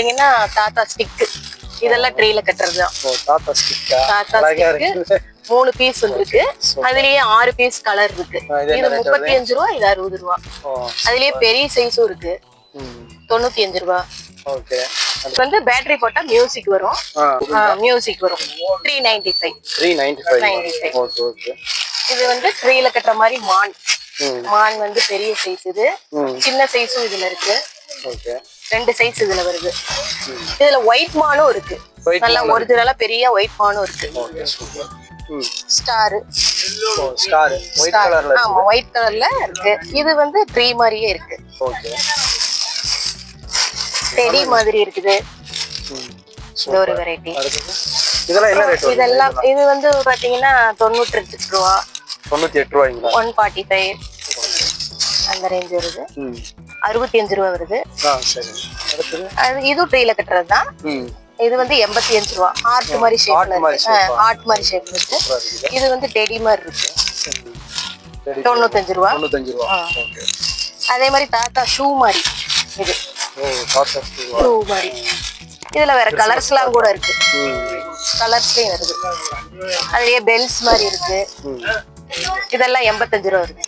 பாத்தீங்கன்னா தாத்தா ஸ்டிக் இதெல்லாம் ட்ரீல கட்டுறதுதான். ஓ தாத்தா ஸ்டிக்கா தாத்தா. இருக்கு மூணு பீஸ் வந்திருக்கு. அதுலயே ஆறு பீஸ் கலர் இருக்கு. இது முப்பத்தி அஞ்சு ரூபா இது அறுபது ரூபா. அதுலயே பெரிய சைஸும் இருக்கு. தொண்ணூத்தி அஞ்சு ரூபா. வந்து பேட்டரி போட்டா மியூசிக் வரும். மியூசிக் வரும். Three ninety five three ninety five 95. Okay okay. இது வந்து ட்ரீல கட்டுற மாதிரி மான். மான் வந்து பெரிய சைஸ் இது. சின்ன சைஸும் இதுல இருக்கு. ஓகே. ரெண்டு சைஸ் இதுல வருது. இதுல ஒயிட் மானும் இருக்கு. நல்லா ஒரிஜினலா பெரிய ஒயிட் மானும் இருக்கு. ஓகே சூப்பர் ம். ஸ்டார் ஓ ஸ்டார் ஒயிட் கலர்ல ஆமா ஒயிட் கலர்ல இருக்கு. இது வந்து ட்ரீ மாதிரியே இருக்கு. ஓகே செடி மாதிரி இருக்குது. இது ஒரு வெரைட்டி இதெல்லாம் என்ன ரேட் இதெல்லாம் இது வந்து பாத்தீங்கன்னா தொண்ணூற்றி எட்டு ரூபா. தொண்ணூத்தி எட்டு ரூபாய்ங்களா? ஒன் ஃபார்ட்டி ஃபைவ் அந்த ரேஞ்ச் வருது. ம். அறுபத்தி அஞ்சு ரூபா வருது. ஆ சரி. இதுவும் ட்ரீல கட்டுறது தான் இது வந்து எண்பத்தி அஞ்சு ரூபா. ஹார்ட் மாதிரி ஷேப்ல மாதிரி இருக்கு. shape ஆ? ஹார்ட் மாதிரி ஷேப்ல இருக்கு. இது வந்து டெடி மாதிரி இருக்கு. தொண்ணூத்தஞ்சு ரூபா. அதே மாதிரி தாத்தா ஷூ மாதிரி. இது. ஷூ மாதிரி. இதுல வேற கலர்ஸ்லாம் கூட இருக்கு. கலர்ஸ்லயும் வருது. அதுலயே பெல்ஸ் மாதிரி இருக்கு. இதெல்லாம் எண்பத்தஞ்சு ரூபா இருக்கு